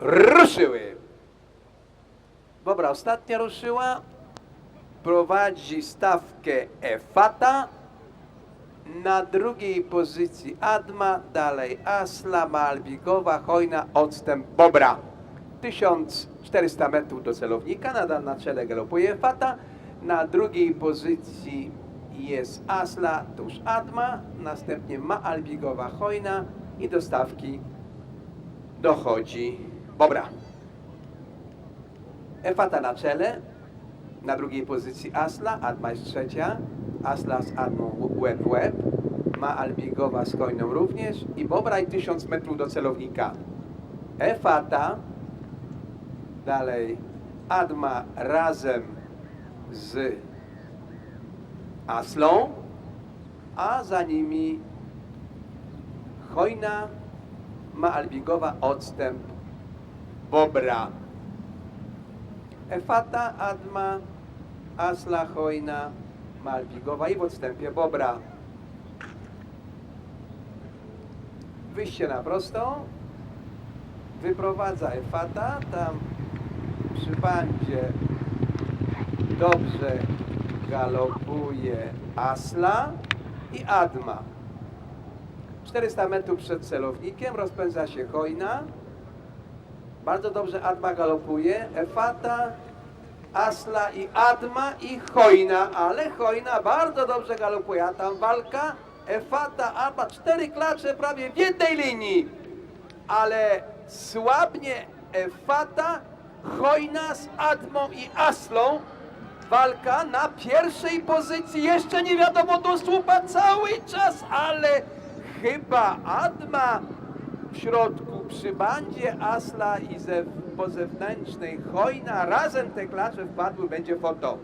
ruszyły. Dobra, ostatnia ruszyła. Prowadzi stawkę Efata. Na drugiej pozycji Adma, dalej Asla, Malbigowa, Hojna, odstęp Bobra. 1400 metrów do celownika, nadal na czele galopuje Efata. Na drugiej pozycji jest Asla, tuż Adma, następnie ma Albigowa Hojna i do stawki dochodzi Bobra. Efata na czele, na drugiej pozycji Asla, Adma jest trzecia, Asla z Admą łeb w łeb, ma Albigowa z Hojną również i Bobra i 1000 metrów do celownika. Efata, dalej Adma razem z Aslą, a za nimi Hojna ma Albigowa odstęp Bobra. Efata, Adma, Asla, Hojna, Malbigowa i w odstępie Bobra. Wyjście na prostą. Wyprowadza Efata. Tam przy bandzie dobrze galopuje Asla i Adma. 400 metrów przed celownikiem rozpędza się Hojna. Bardzo dobrze Adma galopuje. Efata, Asla i Adma i Hojna, ale Hojna bardzo dobrze galopuje. A tam walka Efata, Adma, cztery klacze prawie w jednej linii. Ale słabnie Efata, Hojna z Admą i Aslą. Walka na pierwszej pozycji. Jeszcze nie wiadomo do słupa cały czas, ale chyba Adma w środku przy bandzie Asla i ze, po zewnętrznej Hojna razem te klacze wpadły, będzie foto.